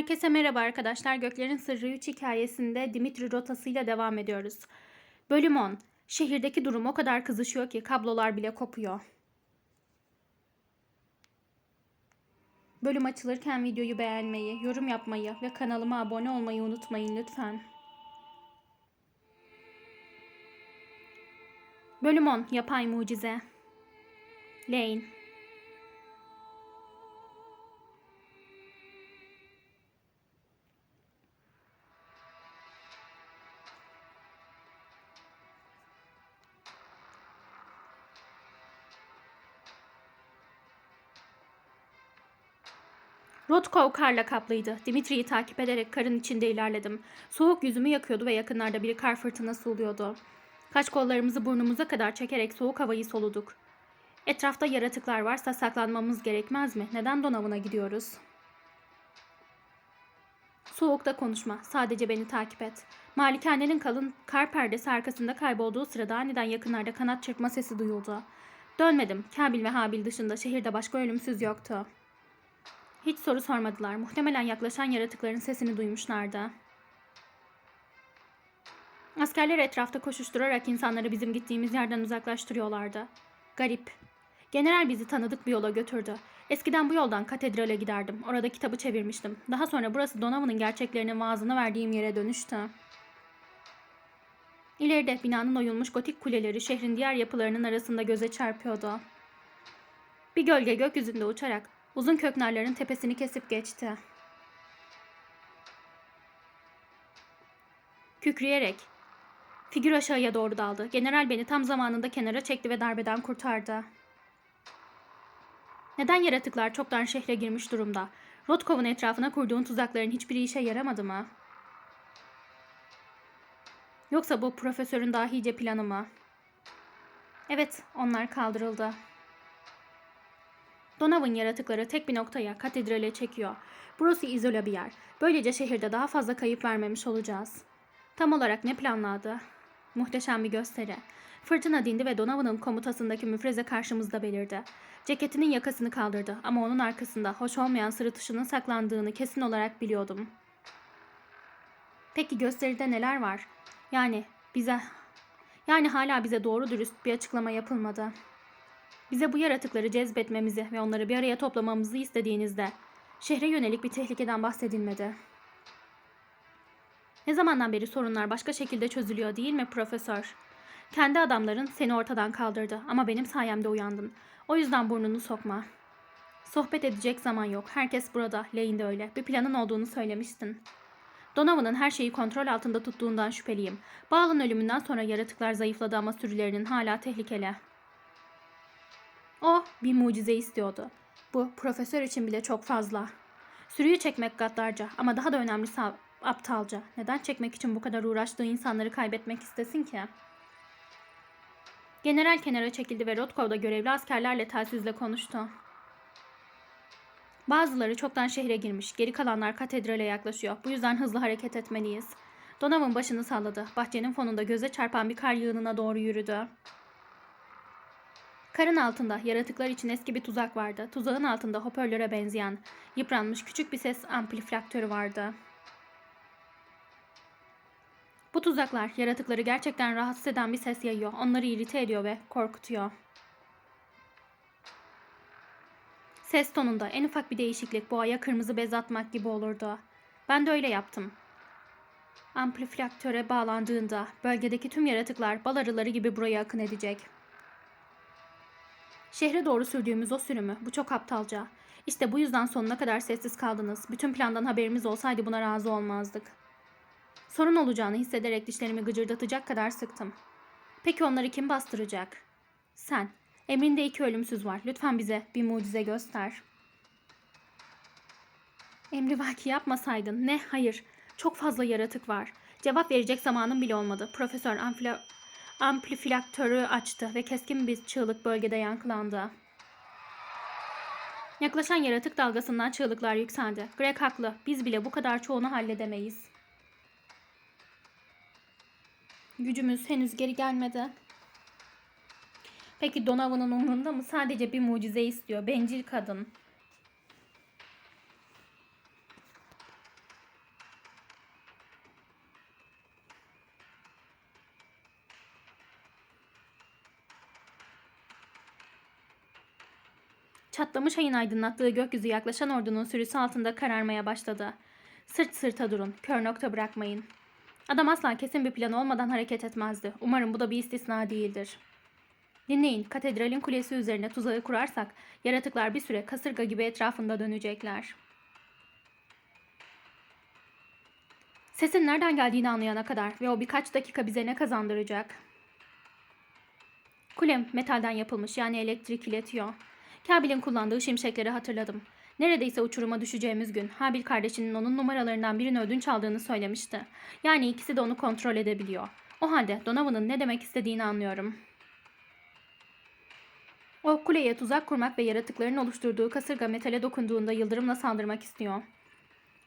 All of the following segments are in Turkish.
Herkese merhaba arkadaşlar. Göklerin Sırrı 3 hikayesinde Dimitri rotasıyla devam ediyoruz. Bölüm 10. Şehirdeki durum o kadar kızışıyor ki kablolar bile kopuyor. Bölüm açılırken videoyu beğenmeyi, yorum yapmayı ve kanalıma abone olmayı unutmayın lütfen. Bölüm 10. Yapay Mucize Lane Rotkov karla kaplıydı. Dimitri'yi takip ederek karın içinde ilerledim. Soğuk yüzümü yakıyordu ve yakınlarda bir kar fırtınası oluyordu. Kaç kollarımızı burnumuza kadar çekerek soğuk havayı soluduk. Etrafta yaratıklar varsa saklanmamız gerekmez mi? Neden donavına gidiyoruz? Soğukta konuşma. Sadece beni takip et. Malikanenin kalın kar perdesi arkasında kaybolduğu sırada aniden yakınlarda kanat çırpma sesi duyuldu. Dönmedim. Kabil ve Habil dışında şehirde başka ölümsüz yoktu. Hiç soru sormadılar. Muhtemelen yaklaşan yaratıkların sesini duymuşlardı. Askerler etrafta koşuşturarak insanları bizim gittiğimiz yerden uzaklaştırıyorlardı. Garip. General bizi tanıdık bir yola götürdü. Eskiden bu yoldan katedrale giderdim. Orada kitabı çevirmiştim. Daha sonra burası Donovan'ın gerçeklerinin vaazını verdiğim yere dönüştü. İleride binanın oyulmuş gotik kuleleri şehrin diğer yapılarının arasında göze çarpıyordu. Bir gölge gökyüzünde uçarak uzun köknarların tepesini kesip geçti. Kükreyerek figür aşağıya doğru daldı. General beni tam zamanında kenara çekti ve darbeden kurtardı. Neden yaratıklar çoktan şehre girmiş durumda? Rotkov'un etrafına kurduğun tuzakların hiçbiri işe yaramadı mı? Yoksa bu profesörün dahice planı mı? Evet, onlar kaldırıldı. Donovan yaratıkları tek bir noktaya, katedrale çekiyor. Burası izole bir yer. Böylece şehirde daha fazla kayıp vermemiş olacağız. Tam olarak ne planladı? Muhteşem bir gösteri. Fırtına dindi ve Donovan'ın komutasındaki müfreze karşımızda belirdi. Ceketinin yakasını kaldırdı ama onun arkasında hoş olmayan sırıtışının saklandığını kesin olarak biliyordum. Peki gösteride neler var? Yani bize yani hala bize doğru dürüst bir açıklama yapılmadı. Bize bu yaratıkları cezbetmemizi ve onları bir araya toplamamızı istediğinizde şehre yönelik bir tehlikeden bahsedilmedi. Ne zamandan beri sorunlar başka şekilde çözülüyor değil mi profesör? Kendi adamların seni ortadan kaldırdı ama benim sayemde uyandın. O yüzden burnunu sokma. Sohbet edecek zaman yok. Herkes burada. Lane de öyle. Bir planın olduğunu söylemiştin. Donovan'ın her şeyi kontrol altında tuttuğundan şüpheliyim. Bağlın ölümünden sonra yaratıklar zayıfladı ama sürülerinin hala tehlikeli. O bir mucize istiyordu. Bu profesör için bile çok fazla. Sürüyü çekmek gaddarca ama daha da önemlisi aptalca. Neden çekmek için bu kadar uğraştığı insanları kaybetmek istesin ki? General kenara çekildi ve Rotkov'da görevli askerlerle telsizle konuştu. Bazıları çoktan şehre girmiş, geri kalanlar katedrale yaklaşıyor. Bu yüzden hızlı hareket etmeliyiz. Donovan başını salladı. Bahçenin fonunda göze çarpan bir kar yığınına doğru yürüdü. Karın altında yaratıklar için eski bir tuzak vardı. Tuzağın altında hoparlöre benzeyen, yıpranmış küçük bir ses amplifiktörü vardı. Bu tuzaklar yaratıkları gerçekten rahatsız eden bir ses yayıyor. Onları irite ediyor ve korkutuyor. Ses tonunda en ufak bir değişiklik boğaya kırmızı bez atmak gibi olurdu. Ben de öyle yaptım. Amplifiktöre bağlandığında bölgedeki tüm yaratıklar bal arıları gibi buraya akın edecek. Şehre doğru sürdüğümüz o sürümü, bu çok aptalca. İşte bu yüzden sonuna kadar sessiz kaldınız. Bütün plandan haberimiz olsaydı buna razı olmazdık. Sorun olacağını hissederek dişlerimi gıcırdatacak kadar sıktım. Peki onları kim bastıracak? Sen. Emrinde iki ölümsüz var. Lütfen bize bir mucize göster. Emri vaki yapmasaydın. Ne? Hayır. Çok fazla yaratık var. Cevap verecek zamanım bile olmadı. Profesör amfla amplifiktörü açtı ve keskin bir çığlık bölgede yankılandı. Yaklaşan yaratık dalgasından çığlıklar yükseldi. Greg haklı. Biz bile bu kadar çoğunu halledemeyiz. Gücümüz henüz geri gelmedi. Peki Donovan'ın umrunda mı? Sadece bir mucize istiyor. Bencil kadın. Çatlamış ayın aydınlattığı gökyüzü yaklaşan ordunun sürüsü altında kararmaya başladı. Sırt sırta durun, kör nokta bırakmayın. Adam asla kesin bir plan olmadan hareket etmezdi. Umarım bu da bir istisna değildir. Dinleyin, katedralin kulesi üzerine tuzağı kurarsak, yaratıklar bir süre kasırga gibi etrafında dönecekler. Sesin nereden geldiğini anlayana kadar ve o birkaç dakika bize ne kazandıracak? Kulem metalden yapılmış yani elektrik iletiyor. Kabil'in kullandığı şimşekleri hatırladım. Neredeyse uçuruma düşeceğimiz gün Habil kardeşinin onun numaralarından birini ödünç aldığını söylemişti. Yani ikisi de onu kontrol edebiliyor. O halde Donovan'ın ne demek istediğini anlıyorum. O kuleye tuzak kurmak ve yaratıkların oluşturduğu kasırga metale dokunduğunda yıldırımla saldırmak istiyor.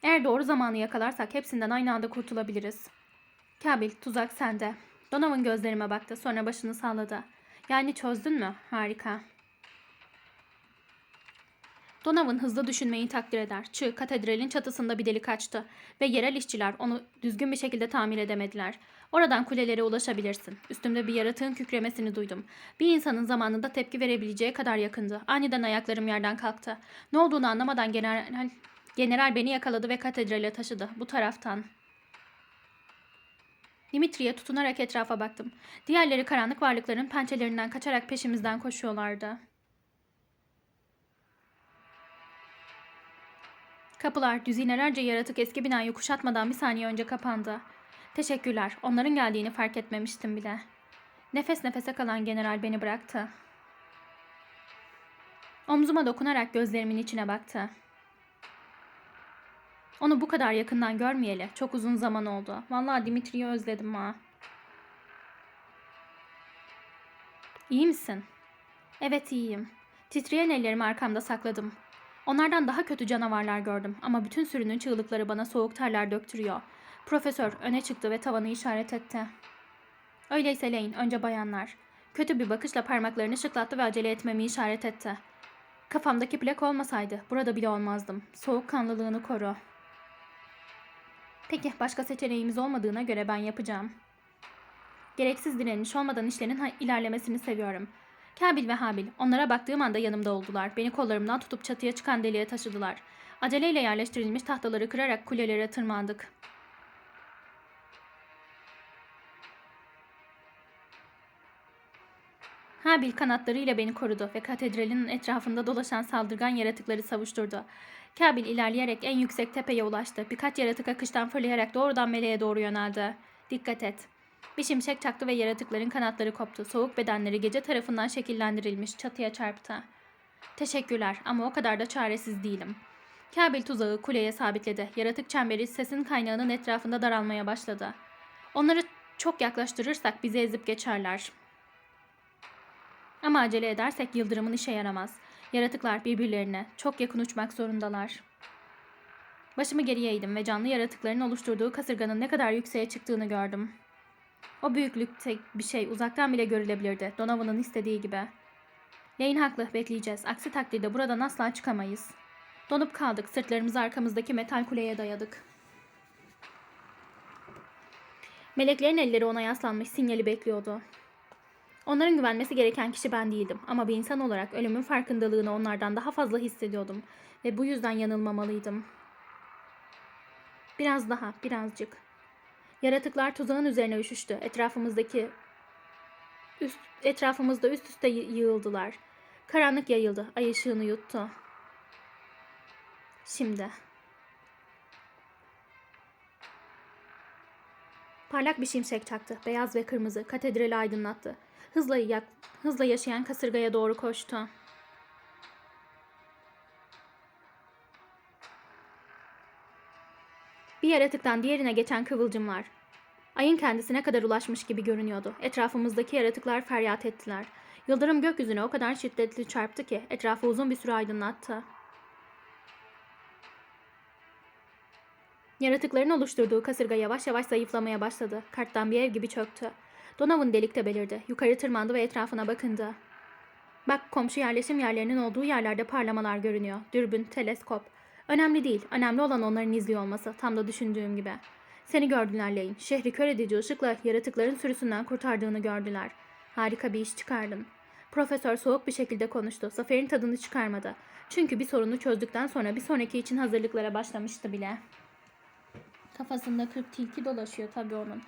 Eğer doğru zamanı yakalarsak hepsinden aynı anda kurtulabiliriz. Kabil, tuzak sende. Donovan gözlerime baktı, sonra başını salladı. Yani çözdün mü? Harika. Donovan hızlı düşünmeyi takdir eder. Çığ katedralin çatısında bir delik açtı ve yerel işçiler onu düzgün bir şekilde tamir edemediler. Oradan kulelere ulaşabilirsin. Üstümde bir yaratığın kükremesini duydum. Bir insanın zamanında tepki verebileceği kadar yakındı. Aniden ayaklarım yerden kalktı. Ne olduğunu anlamadan general, general beni yakaladı ve katedrale taşıdı. Bu taraftan. Dimitri'ye tutunarak etrafa baktım. Diğerleri karanlık varlıkların pençelerinden kaçarak peşimizden koşuyorlardı. Kapılar düzinelerce yaratık eski binayı kuşatmadan bir saniye önce kapandı. Teşekkürler. Onların geldiğini fark etmemiştim bile. Nefes nefese kalan general beni bıraktı. Omzuma dokunarak gözlerimin içine baktı. Onu bu kadar yakından görmeyeli çok uzun zaman oldu. Vallahi Dimitri'yi özledim ha. İyi misin? Evet iyiyim. Titreyen ellerimi arkamda sakladım. Onlardan daha kötü canavarlar gördüm ama bütün sürünün çığlıkları bana soğuk terler döktürüyor. Profesör öne çıktı ve tavanı işaret etti. Öyleyse Lane, önce bayanlar. Kötü bir bakışla parmaklarını şıklattı ve acele etmemi işaret etti. Kafamdaki plak olmasaydı burada bile olmazdım. Soğukkanlılığını koru. Peki başka seçeneğimiz olmadığına göre ben yapacağım. Gereksiz direniş olmadan işlerin ilerlemesini seviyorum. Kabil ve Habil onlara baktığım anda yanımda oldular. Beni kollarımdan tutup çatıya çıkan deliğe taşıdılar. Aceleyle yerleştirilmiş tahtaları kırarak kulelere tırmandık. Habil kanatlarıyla beni korudu ve katedralin etrafında dolaşan saldırgan yaratıkları savuşturdu. Kabil ilerleyerek en yüksek tepeye ulaştı. Birkaç yaratık akıştan fırlayarak doğrudan meleğe doğru yöneldi. Dikkat et. Bir şimşek çaktı ve yaratıkların kanatları koptu. Soğuk bedenleri gece tarafından şekillendirilmiş çatıya çarptı. Teşekkürler ama o kadar da çaresiz değilim. Kabil tuzağı kuleye sabitledi. Yaratık çemberi sesin kaynağının etrafında daralmaya başladı. Onları çok yaklaştırırsak bizi ezip geçerler. Ama acele edersek yıldırımın işe yaramaz. Yaratıklar birbirlerine çok yakın uçmak zorundalar. Başımı geriye eğdim ve canlı yaratıkların oluşturduğu kasırganın ne kadar yükseğe çıktığını gördüm. O büyüklükte bir şey uzaktan bile görülebilirdi. Donovan'ın istediği gibi. Lane haklı, bekleyeceğiz. Aksi takdirde buradan asla çıkamayız. Donup kaldık, sırtlarımızı arkamızdaki metal kuleye dayadık. Meleklerin elleri ona yaslanmış sinyali bekliyordu. Onların güvenmesi gereken kişi ben değildim ama bir insan olarak ölümün farkındalığını onlardan daha fazla hissediyordum ve bu yüzden yanılmamalıydım. Biraz daha, birazcık. Yaratıklar tuzağın üzerine üşüştü. Etrafımızdaki üst, etrafımızda üst üste yı- yığıldılar. Karanlık yayıldı. Ay ışığını yuttu. Şimdi. Parlak bir şimşek çaktı. Beyaz ve kırmızı. Katedrali aydınlattı. Hızla, yak- hızla yaşayan kasırgaya doğru koştu. Bir yaratıktan diğerine geçen kıvılcımlar. Ayın kendisine kadar ulaşmış gibi görünüyordu. Etrafımızdaki yaratıklar feryat ettiler. Yıldırım gökyüzüne o kadar şiddetli çarptı ki etrafı uzun bir süre aydınlattı. Yaratıkların oluşturduğu kasırga yavaş yavaş zayıflamaya başladı. Karttan bir ev gibi çöktü. Donovan delikte belirdi. Yukarı tırmandı ve etrafına bakındı. Bak komşu yerleşim yerlerinin olduğu yerlerde parlamalar görünüyor. Dürbün, teleskop. Önemli değil. Önemli olan onların izliyor olması. Tam da düşündüğüm gibi. Seni gördüler Lane. Şehri kör edici ışıkla yaratıkların sürüsünden kurtardığını gördüler. Harika bir iş çıkardın. Profesör soğuk bir şekilde konuştu. Zaferin tadını çıkarmadı. Çünkü bir sorunu çözdükten sonra bir sonraki için hazırlıklara başlamıştı bile. Kafasında kırk tilki dolaşıyor tabii onun.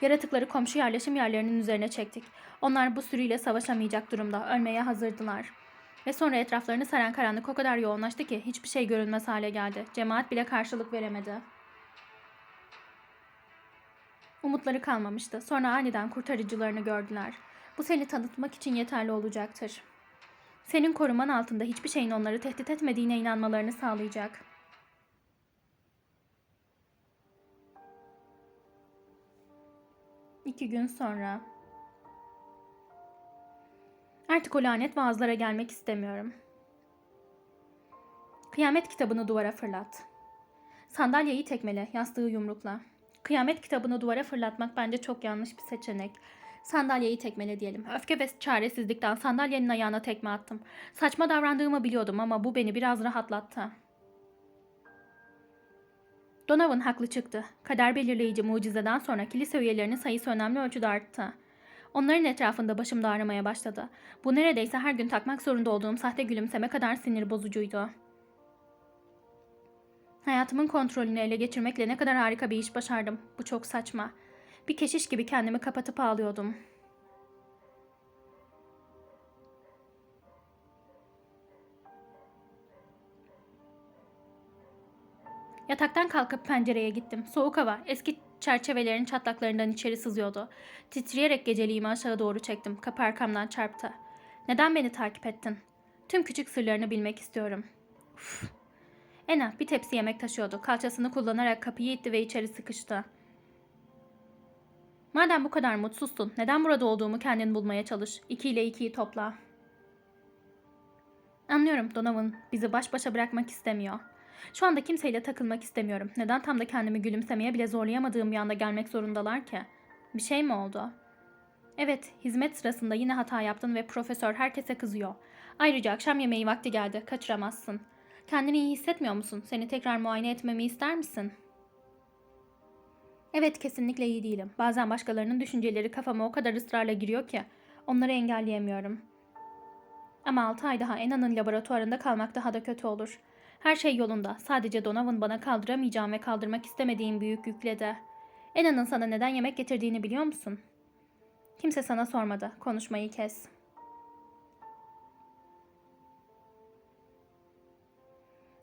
Yaratıkları komşu yerleşim yerlerinin üzerine çektik. Onlar bu sürüyle savaşamayacak durumda. Ölmeye hazırdılar. Ve sonra etraflarını saran karanlık o kadar yoğunlaştı ki hiçbir şey görünmez hale geldi. Cemaat bile karşılık veremedi. Umutları kalmamıştı. Sonra aniden kurtarıcılarını gördüler. Bu seni tanıtmak için yeterli olacaktır. Senin koruman altında hiçbir şeyin onları tehdit etmediğine inanmalarını sağlayacak. İki gün sonra. Artık o lanet vaazlara gelmek istemiyorum. Kıyamet kitabını duvara fırlat. Sandalyeyi tekmele, yastığı yumrukla. Kıyamet kitabını duvara fırlatmak bence çok yanlış bir seçenek. Sandalyeyi tekmele diyelim. Öfke ve çaresizlikten sandalyenin ayağına tekme attım. Saçma davrandığımı biliyordum ama bu beni biraz rahatlattı. Donovan haklı çıktı. Kader belirleyici mucizeden sonra kilise üyelerinin sayısı önemli ölçüde arttı. Onların etrafında başımda ağrımaya başladı. Bu neredeyse her gün takmak zorunda olduğum sahte gülümseme kadar sinir bozucuydu. Hayatımın kontrolünü ele geçirmekle ne kadar harika bir iş başardım. Bu çok saçma. Bir keşiş gibi kendimi kapatıp ağlıyordum. Yataktan kalkıp pencereye gittim. Soğuk hava eski çerçevelerin çatlaklarından içeri sızıyordu. Titreyerek geceliğimi aşağı doğru çektim. Kapı arkamdan çarptı. Neden beni takip ettin? Tüm küçük sırlarını bilmek istiyorum. Uf. Ena bir tepsi yemek taşıyordu. Kalçasını kullanarak kapıyı itti ve içeri sıkıştı. Madem bu kadar mutsuzsun, neden burada olduğumu kendin bulmaya çalış. İki ile ikiyi topla. Anlıyorum Donovan bizi baş başa bırakmak istemiyor. Şu anda kimseyle takılmak istemiyorum. Neden tam da kendimi gülümsemeye bile zorlayamadığım bir anda gelmek zorundalar ki? Bir şey mi oldu? Evet, hizmet sırasında yine hata yaptın ve profesör herkese kızıyor. Ayrıca akşam yemeği vakti geldi, kaçıramazsın. Kendini iyi hissetmiyor musun? Seni tekrar muayene etmemi ister misin? Evet, kesinlikle iyi değilim. Bazen başkalarının düşünceleri kafama o kadar ısrarla giriyor ki onları engelleyemiyorum. Ama 6 ay daha Ena'nın laboratuvarında kalmak daha da kötü olur. Her şey yolunda. Sadece Donovan bana kaldıramayacağım ve kaldırmak istemediğim büyük yükle de. Ena'nın sana neden yemek getirdiğini biliyor musun? Kimse sana sormadı. Konuşmayı kes.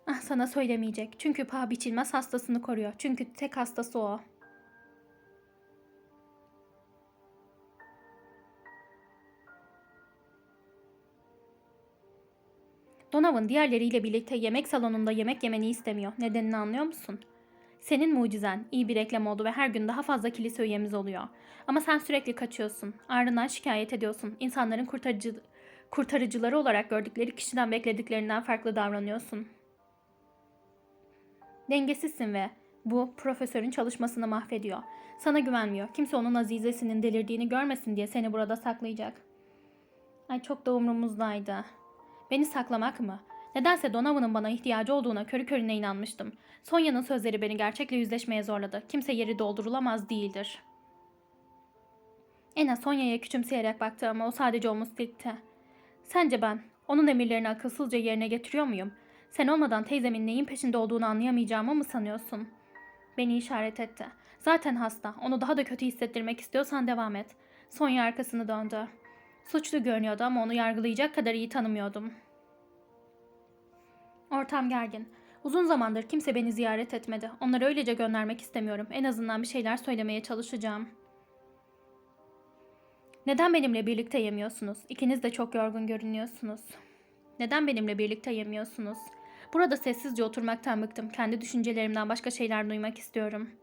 Ah sana söylemeyecek. Çünkü paha biçilmez hastasını koruyor. Çünkü tek hastası o. Donovan diğerleriyle birlikte yemek salonunda yemek yemeni istemiyor. Nedenini anlıyor musun? Senin mucizen iyi bir reklam oldu ve her gün daha fazla kilise üyemiz oluyor. Ama sen sürekli kaçıyorsun. Ardından şikayet ediyorsun. İnsanların kurtarıcı, kurtarıcıları olarak gördükleri kişiden beklediklerinden farklı davranıyorsun. Dengesizsin ve bu profesörün çalışmasını mahvediyor. Sana güvenmiyor. Kimse onun azizesinin delirdiğini görmesin diye seni burada saklayacak. Ay çok da umrumuzdaydı. Beni saklamak mı? Nedense Donovan'ın bana ihtiyacı olduğuna körü körüne inanmıştım. Sonya'nın sözleri beni gerçekle yüzleşmeye zorladı. Kimse yeri doldurulamaz değildir. Ena Sonya'ya küçümseyerek baktı ama o sadece omuz silkti. Sence ben onun emirlerini akılsızca yerine getiriyor muyum? Sen olmadan teyzemin neyin peşinde olduğunu anlayamayacağımı mı sanıyorsun? Beni işaret etti. Zaten hasta. Onu daha da kötü hissettirmek istiyorsan devam et. Sonya arkasını döndü. Suçlu görünüyordu ama onu yargılayacak kadar iyi tanımıyordum. Ortam gergin. Uzun zamandır kimse beni ziyaret etmedi. Onları öylece göndermek istemiyorum. En azından bir şeyler söylemeye çalışacağım. Neden benimle birlikte yemiyorsunuz? İkiniz de çok yorgun görünüyorsunuz. Neden benimle birlikte yemiyorsunuz? Burada sessizce oturmaktan bıktım. Kendi düşüncelerimden başka şeyler duymak istiyorum.''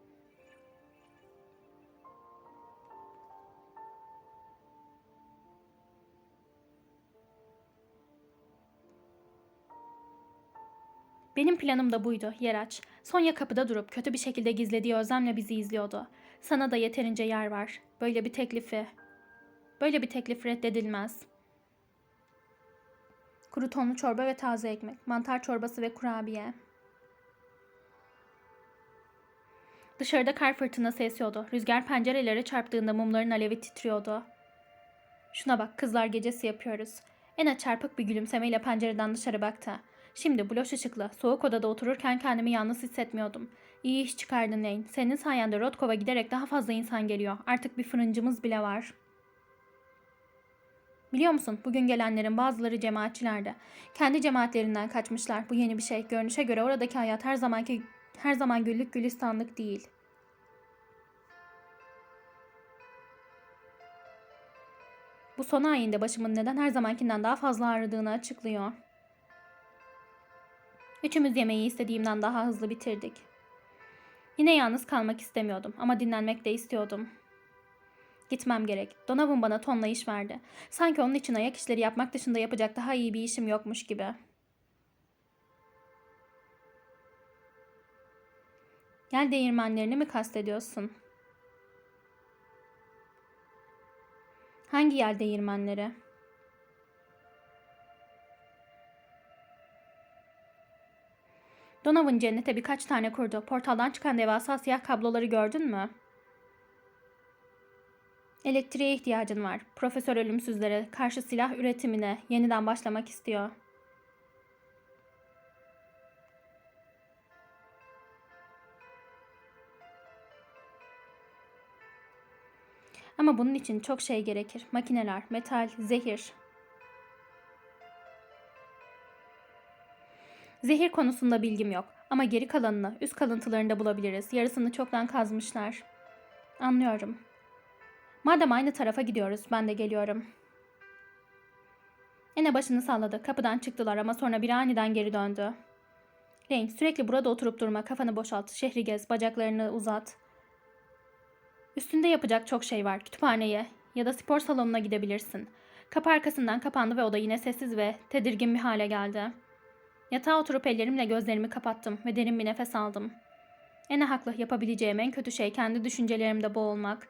Benim planım da buydu, yer aç. Sonya kapıda durup kötü bir şekilde gizlediği özlemle bizi izliyordu. Sana da yeterince yer var. Böyle bir teklifi. Böyle bir teklif reddedilmez. Kuru tonlu çorba ve taze ekmek, mantar çorbası ve kurabiye. Dışarıda kar fırtınası esiyordu. Rüzgar pencerelere çarptığında mumların alevi titriyordu. Şuna bak kızlar gecesi yapıyoruz. Ena çarpık bir gülümsemeyle pencereden dışarı baktı. Şimdi bloş ışıklı, soğuk odada otururken kendimi yalnız hissetmiyordum. İyi iş çıkardın Lane. Senin sayende Rotkov'a giderek daha fazla insan geliyor. Artık bir fırıncımız bile var. Biliyor musun bugün gelenlerin bazıları cemaatçilerdi. Kendi cemaatlerinden kaçmışlar. Bu yeni bir şey. Görünüşe göre oradaki hayat her zamanki her zaman güllük gülistanlık değil. Bu son ayinde başımın neden her zamankinden daha fazla ağrıdığını açıklıyor. Üçümüz yemeği istediğimden daha hızlı bitirdik. Yine yalnız kalmak istemiyordum ama dinlenmek de istiyordum. Gitmem gerek. Donovan bana tonla iş verdi. Sanki onun için ayak işleri yapmak dışında yapacak daha iyi bir işim yokmuş gibi. Yel değirmenlerini mi kastediyorsun? Hangi yel değirmenleri? Donovan cennete birkaç tane kurdu. Portaldan çıkan devasa siyah kabloları gördün mü? Elektriğe ihtiyacın var. Profesör ölümsüzlere karşı silah üretimine yeniden başlamak istiyor. Ama bunun için çok şey gerekir. Makineler, metal, zehir. Zehir konusunda bilgim yok ama geri kalanını üst kalıntılarında bulabiliriz. Yarısını çoktan kazmışlar. Anlıyorum. Madem aynı tarafa gidiyoruz, ben de geliyorum. Ene başını salladı. Kapıdan çıktılar ama sonra bir aniden geri döndü. Lane, sürekli burada oturup durma. Kafanı boşalt. Şehri gez. Bacaklarını uzat. Üstünde yapacak çok şey var. Kütüphaneye ya da spor salonuna gidebilirsin. Kapı arkasından kapandı ve oda yine sessiz ve tedirgin bir hale geldi. Yatağa oturup ellerimle gözlerimi kapattım ve derin bir nefes aldım. Ene haklı yapabileceğim en kötü şey kendi düşüncelerimde boğulmak.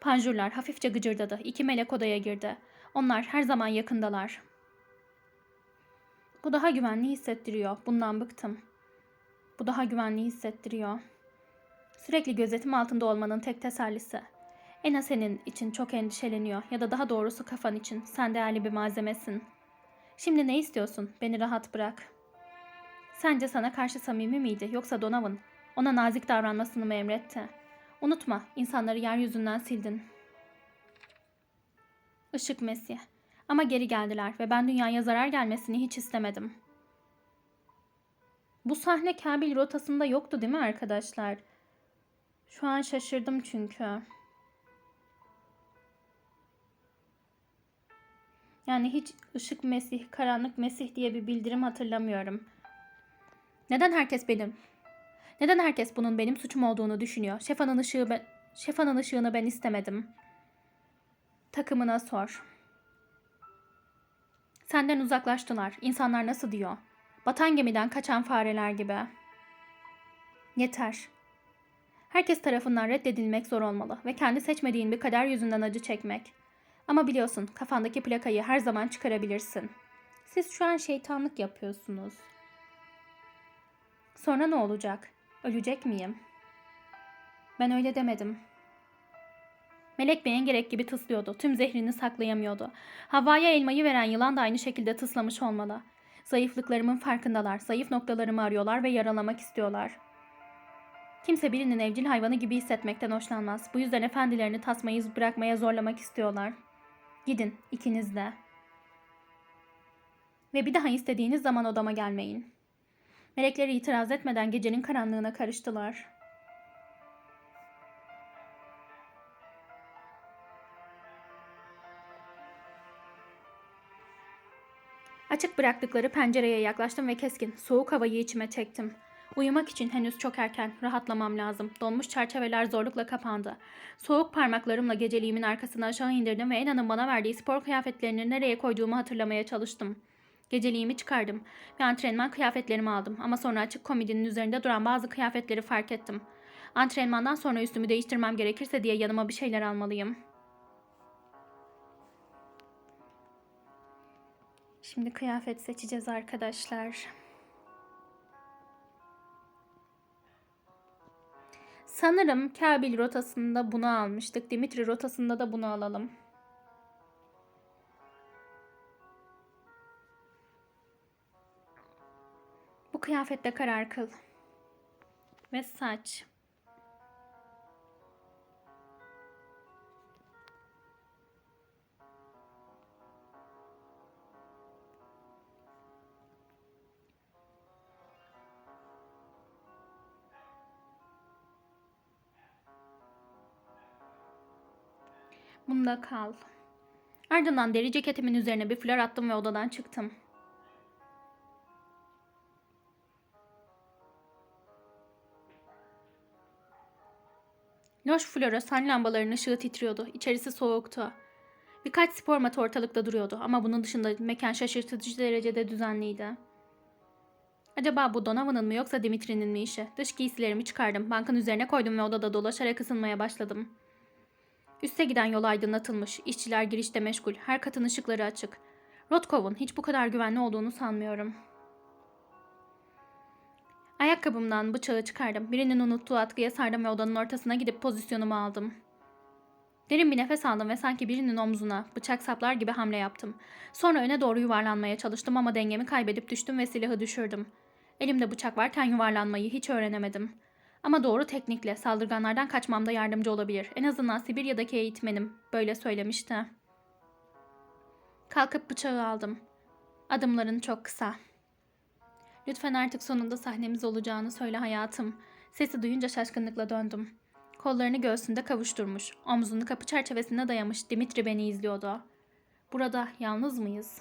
Panjurlar hafifçe gıcırdadı. İki melek odaya girdi. Onlar her zaman yakındalar. Bu daha güvenli hissettiriyor. Bundan bıktım. Bu daha güvenli hissettiriyor. Sürekli gözetim altında olmanın tek tesellisi. Ena senin için çok endişeleniyor ya da daha doğrusu kafan için. Sen değerli bir malzemesin. Şimdi ne istiyorsun? Beni rahat bırak. Sence sana karşı samimi miydi yoksa Donovan? Ona nazik davranmasını mı emretti? Unutma, insanları yeryüzünden sildin. Işık Mesih. Ama geri geldiler ve ben dünyaya zarar gelmesini hiç istemedim. Bu sahne Kabil rotasında yoktu değil mi arkadaşlar? Şu an şaşırdım çünkü. Yani hiç ışık Mesih, karanlık Mesih diye bir bildirim hatırlamıyorum. Neden herkes benim? Neden herkes bunun benim suçum olduğunu düşünüyor? Şefanın ışığı ben, Şefanın ışığını ben istemedim. Takımına sor. Senden uzaklaştılar. İnsanlar nasıl diyor? Batan gemiden kaçan fareler gibi. Yeter. Herkes tarafından reddedilmek zor olmalı ve kendi seçmediğin bir kader yüzünden acı çekmek. Ama biliyorsun kafandaki plakayı her zaman çıkarabilirsin. Siz şu an şeytanlık yapıyorsunuz. Sonra ne olacak? Ölecek miyim? Ben öyle demedim. Melek Bey'in gerek gibi tıslıyordu. Tüm zehrini saklayamıyordu. Havaya elmayı veren yılan da aynı şekilde tıslamış olmalı. Zayıflıklarımın farkındalar. Zayıf noktalarımı arıyorlar ve yaralamak istiyorlar. Kimse birinin evcil hayvanı gibi hissetmekten hoşlanmaz. Bu yüzden efendilerini tasmayı bırakmaya zorlamak istiyorlar. Gidin ikiniz de. Ve bir daha istediğiniz zaman odama gelmeyin. Melekleri itiraz etmeden gecenin karanlığına karıştılar. Açık bıraktıkları pencereye yaklaştım ve keskin, soğuk havayı içime çektim. Uyumak için henüz çok erken, rahatlamam lazım. Donmuş çerçeveler zorlukla kapandı. Soğuk parmaklarımla geceliğimin arkasını aşağı indirdim ve Ena'nın bana verdiği spor kıyafetlerini nereye koyduğumu hatırlamaya çalıştım. Geceliğimi çıkardım ve antrenman kıyafetlerimi aldım ama sonra açık komodinin üzerinde duran bazı kıyafetleri fark ettim. Antrenmandan sonra üstümü değiştirmem gerekirse diye yanıma bir şeyler almalıyım. Şimdi kıyafet seçeceğiz arkadaşlar. Sanırım Kabil rotasında bunu almıştık. Dimitri rotasında da bunu alalım. Kıyafette karar kıl. Ve saç. Bunda kal. Ardından deri ceketimin üzerine bir flör attım ve odadan çıktım. Loş floresan lambaların ışığı titriyordu. İçerisi soğuktu. Birkaç spor matı ortalıkta duruyordu ama bunun dışında mekan şaşırtıcı derecede düzenliydi. Acaba bu Donovan'ın mı yoksa Dimitri'nin mi işi? Dış giysilerimi çıkardım, bankın üzerine koydum ve odada dolaşarak ısınmaya başladım. Üste giden yol aydınlatılmış, işçiler girişte meşgul, her katın ışıkları açık. Rotkov'un hiç bu kadar güvenli olduğunu sanmıyorum. Ayakkabımdan bıçağı çıkardım. Birinin unuttuğu atkıya sardım ve odanın ortasına gidip pozisyonumu aldım. Derin bir nefes aldım ve sanki birinin omzuna bıçak saplar gibi hamle yaptım. Sonra öne doğru yuvarlanmaya çalıştım ama dengemi kaybedip düştüm ve silahı düşürdüm. Elimde bıçak varken yuvarlanmayı hiç öğrenemedim. Ama doğru teknikle saldırganlardan kaçmamda yardımcı olabilir. En azından Sibirya'daki eğitmenim böyle söylemişti. Kalkıp bıçağı aldım. Adımların çok kısa. Lütfen artık sonunda sahnemiz olacağını söyle hayatım. Sesi duyunca şaşkınlıkla döndüm. Kollarını göğsünde kavuşturmuş, omzunu kapı çerçevesine dayamış Dimitri beni izliyordu. Burada yalnız mıyız?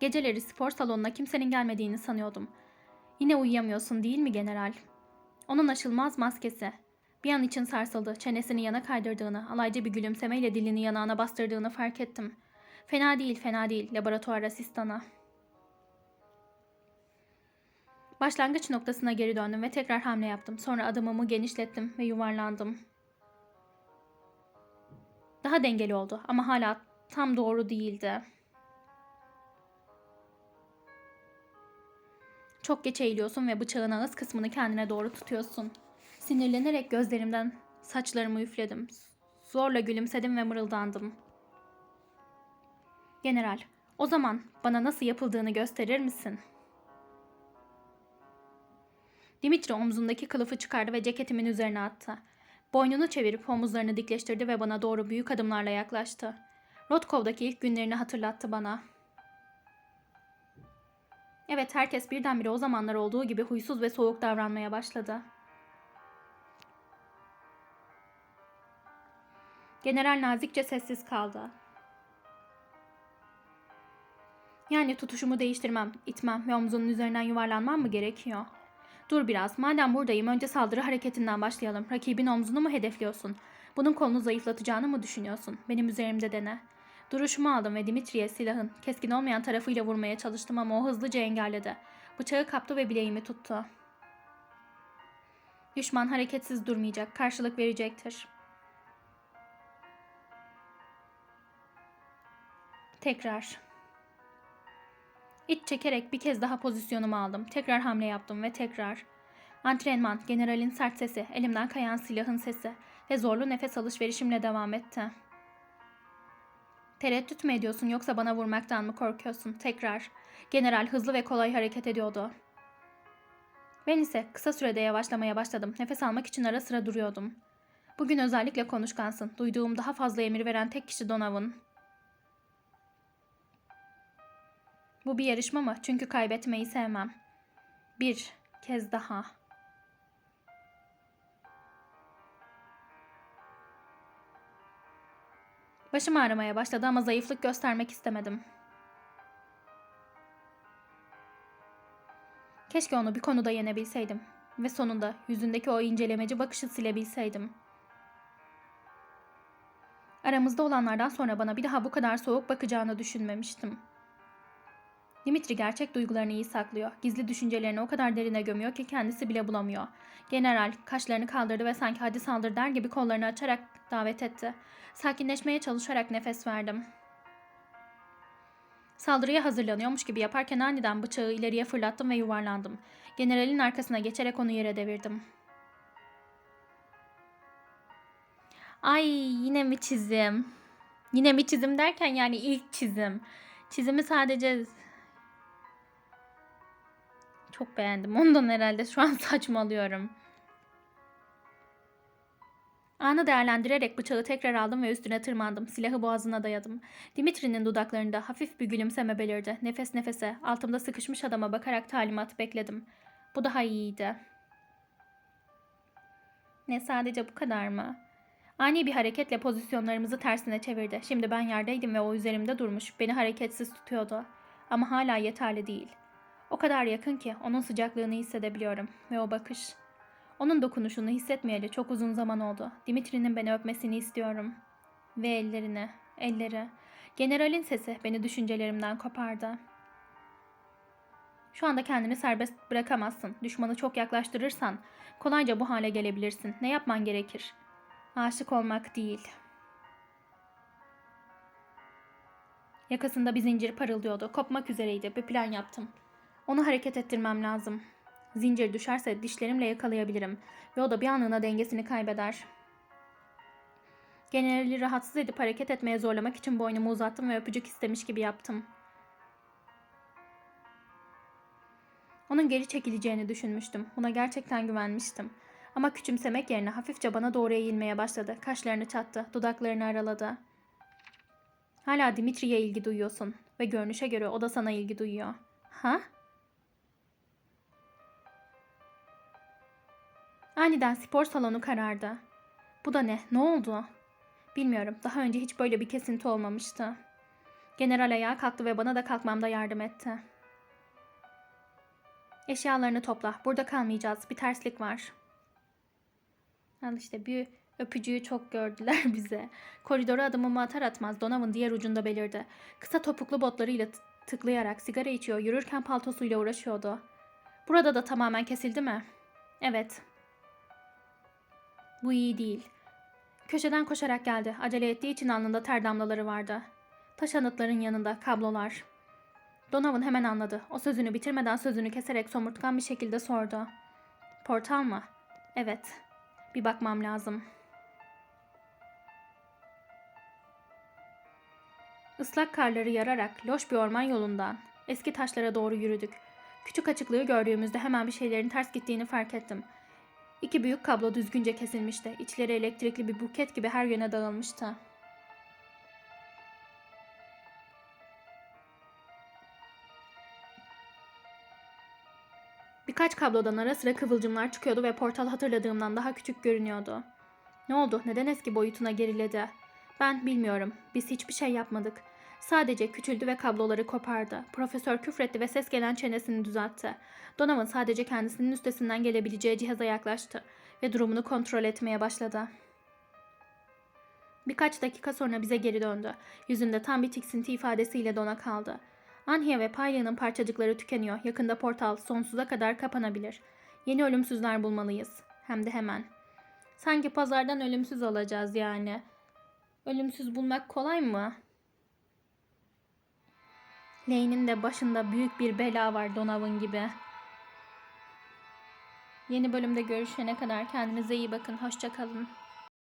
Geceleri spor salonuna kimsenin gelmediğini sanıyordum. Yine uyuyamıyorsun değil mi general? Onun aşılmaz maskesi. Bir an için sarsıldı, çenesini yana kaydırdığını, alaycı bir gülümsemeyle dilini yanağına bastırdığını fark ettim. Fena değil, fena değil, laboratuvar asistanı. Başlangıç noktasına geri döndüm ve tekrar hamle yaptım. Sonra adımımı genişlettim ve yuvarlandım. Daha dengeli oldu ama hala tam doğru değildi. Çok geç eğiliyorsun ve bıçağın ağız kısmını kendine doğru tutuyorsun. Sinirlenerek gözlerimden saçlarımı üfledim. Zorla gülümsedim ve mırıldandım. General, o zaman bana nasıl yapıldığını gösterir misin?'' Dimitri omzundaki kılıfı çıkardı ve ceketimin üzerine attı. Boynunu çevirip omuzlarını dikleştirdi ve bana doğru büyük adımlarla yaklaştı. Rotkov'daki ilk günlerini hatırlattı bana. Evet, herkes birdenbire o zamanlar olduğu gibi huysuz ve soğuk davranmaya başladı. General nazikçe sessiz kaldı. Yani tutuşumu değiştirmem, itmem ve omzunun üzerinden yuvarlanmam mı gerekiyor? Dur biraz. Madem buradayım önce saldırı hareketinden başlayalım. Rakibin omzunu mu hedefliyorsun? Bunun kolunu zayıflatacağını mı düşünüyorsun? Benim üzerimde dene. Duruşumu aldım ve Dimitri'ye silahın keskin olmayan tarafıyla vurmaya çalıştım ama o hızlıca engelledi. Bıçağı kaptı ve bileğimi tuttu. Düşman hareketsiz durmayacak, karşılık verecektir. Tekrar. İç çekerek bir kez daha pozisyonumu aldım. Tekrar hamle yaptım ve tekrar. Antrenman, generalin sert sesi, elimden kayan silahın sesi ve zorlu nefes alışverişimle devam etti. Tereddüt mü ediyorsun yoksa bana vurmaktan mı korkuyorsun? Tekrar. General hızlı ve kolay hareket ediyordu. Ben ise kısa sürede yavaşlamaya başladım. Nefes almak için ara sıra duruyordum. Bugün özellikle konuşkansın. Duyduğum daha fazla emir veren tek kişi Donovan. Bu bir yarışma mı? Çünkü kaybetmeyi sevmem. Bir kez daha. Başım ağrımaya başladı ama zayıflık göstermek istemedim. Keşke onu bir konuda yenebilseydim ve sonunda yüzündeki o incelemeci bakışı silebilseydim. Aramızda olanlardan sonra bana bir daha bu kadar soğuk bakacağını düşünmemiştim.'' Dimitri gerçek duygularını iyi saklıyor. Gizli düşüncelerini o kadar derine gömüyor ki kendisi bile bulamıyor. General kaşlarını kaldırdı ve sanki hadi saldır der gibi kollarını açarak davet etti. Sakinleşmeye çalışarak nefes verdim. Saldırıya hazırlanıyormuş gibi yaparken aniden bıçağı ileriye fırlattım ve yuvarlandım. Generalin arkasına geçerek onu yere devirdim. Ay yine mi çizim? Yine mi çizim derken yani ilk çizim. Çizimi sadece Çok beğendim. Ondan herhalde şu an saçmalıyorum. Anı değerlendirerek bıçağı tekrar aldım ve üstüne tırmandım. Silahı boğazına dayadım. Dimitri'nin dudaklarında hafif bir gülümseme belirdi. Nefes nefese, altımda sıkışmış adama bakarak talimat bekledim. Bu daha iyiydi. Ne sadece bu kadar mı? Ani bir hareketle pozisyonlarımızı tersine çevirdi. Şimdi ben yerdeydim ve o üzerimde durmuş. Beni hareketsiz tutuyordu. Ama hala yeterli değil. O kadar yakın ki onun sıcaklığını hissedebiliyorum. Ve o bakış. Onun dokunuşunu hissetmeyeli çok uzun zaman oldu. Dimitri'nin beni öpmesini istiyorum. Ve ellerini, elleri. Generalin sesi beni düşüncelerimden kopardı. Şu anda kendini serbest bırakamazsın. Düşmanı çok yaklaştırırsan kolayca bu hale gelebilirsin. Ne yapman gerekir? Aşık olmak değil. Yakasında bir zincir parıldıyordu. Kopmak üzereydi. Bir plan yaptım. Onu hareket ettirmem lazım. Zincir düşerse dişlerimle yakalayabilirim ve o da bir anlığına dengesini kaybeder. Generali rahatsız edip hareket etmeye zorlamak için boynumu uzattım ve öpücük istemiş gibi yaptım. Onun geri çekileceğini düşünmüştüm. Buna gerçekten güvenmiştim. Ama küçümsemek yerine hafifçe bana doğru eğilmeye başladı. Kaşlarını çattı, dudaklarını araladı. Hala Dimitri'ye ilgi duyuyorsun ve görünüşe göre o da sana ilgi duyuyor. Ha? Aniden spor salonu karardı. Bu da ne? Ne oldu? Bilmiyorum. Daha önce hiç böyle bir kesinti olmamıştı. General ayağa kalktı ve bana da kalkmamda yardım etti. Eşyalarını topla. Burada kalmayacağız. Bir terslik var. Al işte bir öpücüğü çok gördüler bize. Koridora adımımı atar atmaz Donav'ın diğer ucunda belirdi. Kısa topuklu botlarıyla tıklayarak sigara içiyor, yürürken paltosuyla uğraşıyordu. Burada da tamamen kesildi mi? Evet. Bu iyi değil. Köşeden koşarak geldi. Acele ettiği için alnında ter damlaları vardı. Taş anıtların yanında kablolar. Donovan hemen anladı. O sözünü bitirmeden sözünü keserek somurtkan bir şekilde sordu. Portal mı? Evet. Bir bakmam lazım. Islak karları yararak loş bir orman yolundan eski taşlara doğru yürüdük. Küçük açıklığı gördüğümüzde hemen bir şeylerin ters gittiğini fark ettim. İki büyük kablo düzgünce kesilmişti. İçleri elektrikli bir buket gibi her yöne dağılmıştı. Birkaç kablodan ara sıra kıvılcımlar çıkıyordu ve portal hatırladığımdan daha küçük görünüyordu. Ne oldu? Neden eski boyutuna geriledi? Ben bilmiyorum. Biz hiçbir şey yapmadık. Sadece küçüldü ve kabloları kopardı. Profesör küfretti ve ses gelen çenesini düzeltti. Donovan sadece kendisinin üstesinden gelebileceği cihaza yaklaştı ve durumunu kontrol etmeye başladı. Birkaç dakika sonra bize geri döndü. Yüzünde tam bir tiksinti ifadesiyle dona kaldı. Anya ve Paylia'nın parçacıkları tükeniyor. Yakında portal sonsuza kadar kapanabilir. Yeni ölümsüzler bulmalıyız. Hem de hemen. Sanki pazardan ölümsüz alacağız yani. Ölümsüz bulmak kolay mı? Lane'in de başında büyük bir bela var Donovan gibi. Yeni bölümde görüşene kadar kendinize iyi bakın. Hoşçakalın.